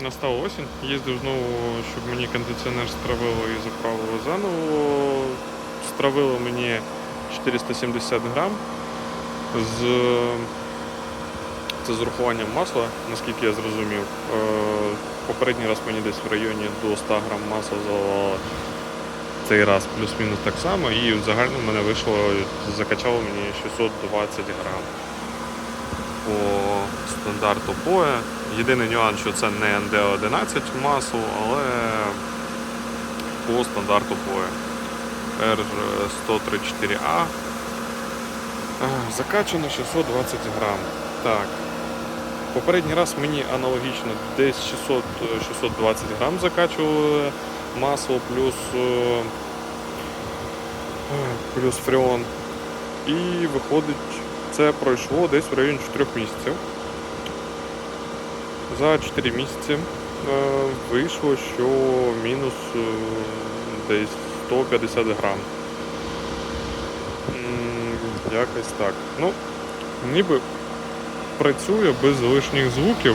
Настала осінь, їздив знову, щоб мені кондиціонер стравило і заправило заново. Стравило мені 470 грам. З... Це з урахуванням масла, наскільки я зрозумів. Е, Попередній раз мені десь в районі до 100 грам масла заливало цей раз плюс-мінус так само, і в мене вийшло, закачало мені 620 грам по стандарту боя. Єдиний нюанс, що це не ND11 масло, але по стандарту боя R134A. А, Закачано 620 грам. Так. Попередній раз мені аналогічно десь 600, 620 грам закачували масло плюс, е, плюс фреон. І виходить, це пройшло десь в районі 4 місяців. За 4 місяці е, вийшло, що мінус е, десь 150 грам. Якось так. Ну, ніби працює без лишніх звуків.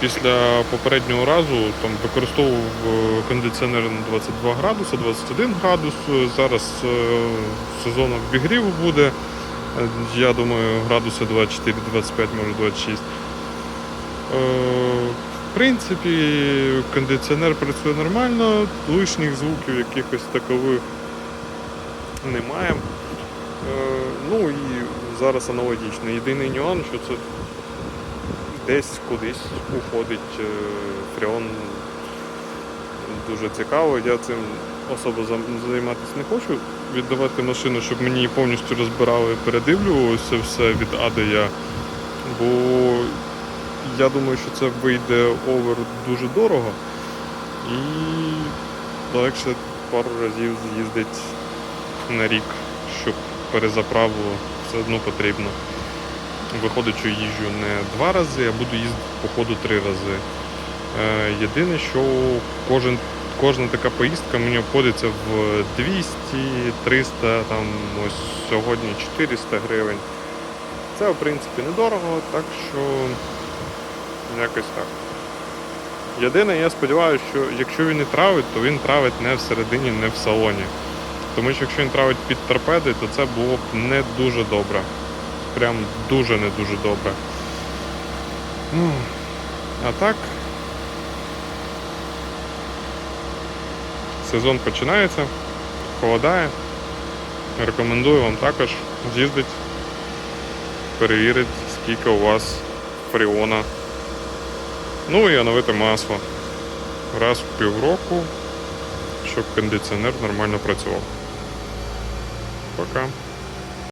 Після попереднього разу там використовував е, кондиціонер на 22 градуси, 21 градус. Зараз сезон обігріву буде. Я думаю, градуси 24-25, може 26. Е, В принципі, кондиціонер працює нормально, лишніх звуків якихось такових немає. Е, Ну і зараз аналогічно. Єдиний нюанс, що це десь кудись уходить е, фреон. Дуже цікаво. Я цим особо займатися не хочу. Віддавати машину, щоб мені її повністю розбирали, передивлювалося все від А до Я. Бо я думаю, що це вийде овер дуже дорого. І легше пару разів з'їздить на рік, щоб перезаправу все одно потрібно. Виходить, що їжджу не два рази, а буду їздити по ходу три рази. Е, єдине, що кожен, кожна така поїздка мені обходиться в 200, 300, там ось сьогодні 400 гривень. Це в принципі недорого, так що якось так. Єдине, я сподіваюся, що якщо він і травить, то він травить не всередині, не в салоні. Тому що якщо він травить під торпеди, то це було б не дуже добре. Прям дуже не дуже добре. А так. Сезон починається, холодає. Рекомендую вам також з'їздити, перевірити, скільки у вас фріона. Ну і оновити масло. Раз в півроку, щоб кондиціонер нормально працював. Пока.